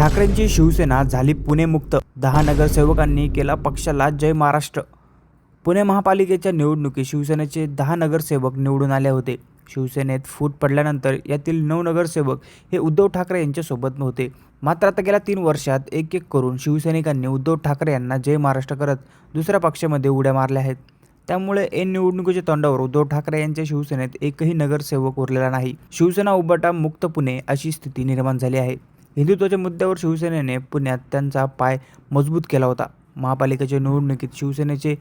ठाकरेंची शिवसेना झाली पुणे मुक्त दहा नगरसेवकांनी केला पक्षाला जय महाराष्ट्र. पुणे महापालिकेच्या निवडणुकीत शिवसेनेचे दहा नगरसेवक निवडून आले होते. शिवसेनेत फूट पडल्यानंतर यातील नऊ नगरसेवक हे उद्धव ठाकरे यांच्यासोबत नव्हते. मात्र आता गेल्या तीन वर्षात एक एक करून शिवसैनिकांनी उद्धव ठाकरे यांना जय महाराष्ट्र करत दुसऱ्या पक्षामध्ये उड्या मारल्या आहेत. त्यामुळे एन निवडणुकीच्या तोंडावर उद्धव ठाकरे यांच्या शिवसेनेत एकही नगरसेवक उरलेला नाही. शिवसेना उबाटा मुक्त पुणे अशी स्थिती निर्माण झाली आहे. हिंदुत्वाच्या मुद्द्यावर शिवसेनेने पुण्यात त्यांचा पाय मजबूत केला होता. महापालिकेच्या निवडणुकीत शिवसेनेचे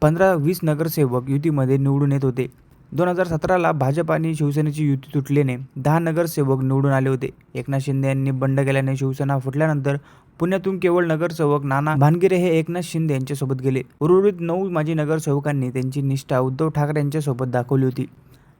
पंधरा वीस नगरसेवक युतीमध्ये निवडून येत होते. दोन हजार सतराला भाजप आणि शिवसेनेची युती तुटल्याने दहा नगरसेवक निवडून आले होते. एकनाथ शिंदे यांनी बंड केल्याने शिवसेना फुटल्यानंतर पुण्यातून केवळ नगरसेवक नाना भानगिरे हे एकनाथ शिंदे यांच्यासोबत गेले. उर्वरित नऊ माजी नगरसेवकांनी त्यांची निष्ठा उद्धव ठाकरे यांच्यासोबत दाखवली होती.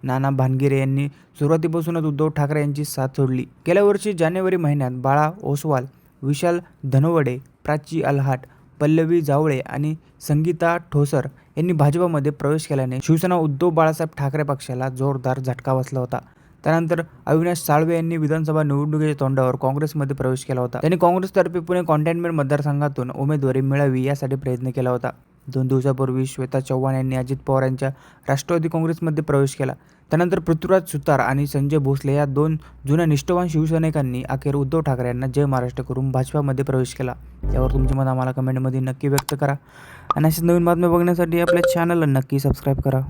नाना भानगिरे यांनी सुरुवातीपासूनच उद्धव ठाकरे यांची साथ सोडली. गेल्या वर्षी जानेवारी महिन्यात बाळा ओसवाल विशाल धनवडे प्राची अलहाट पल्लवी जावळे आणि संगीता ठोसर यांनी भाजपामध्ये प्रवेश केल्याने शिवसेना उद्धव बाळासाहेब ठाकरे पक्षाला जोरदार झटका बसला होता. त्यानंतर अविनाश साळवे यांनी विधानसभा निवडणुकीच्या तोंडावर काँग्रेसमध्ये प्रवेश केला होता. त्यांनी काँग्रेसतर्फे पुणे कॉन्टेनमेंट मतदारसंघातून उमेदवारी मिळावी यासाठी प्रयत्न केला होता. दोन दिवसापूर्वी श्वेता चव्हाण यांनी अजित पवार यांच्या राष्ट्रवादी काँग्रेसमध्ये प्रवेश केला. त्यानंतर पृथ्वीराज सुतार आणि संजय भोसले या दोन जुन्या निष्ठावान शिवसैनिकांनी अखेर उद्धव ठाकरे यांना जय महाराष्ट्र करून भाजपामध्ये प्रवेश केला. यावर तुमचे मत आम्हाला कमेंटमध्ये नक्की व्यक्त करा. आणि अशाच नवीन बातम्या बघण्यासाठी आपल्या चॅनलला नक्की सबस्क्राईब करा.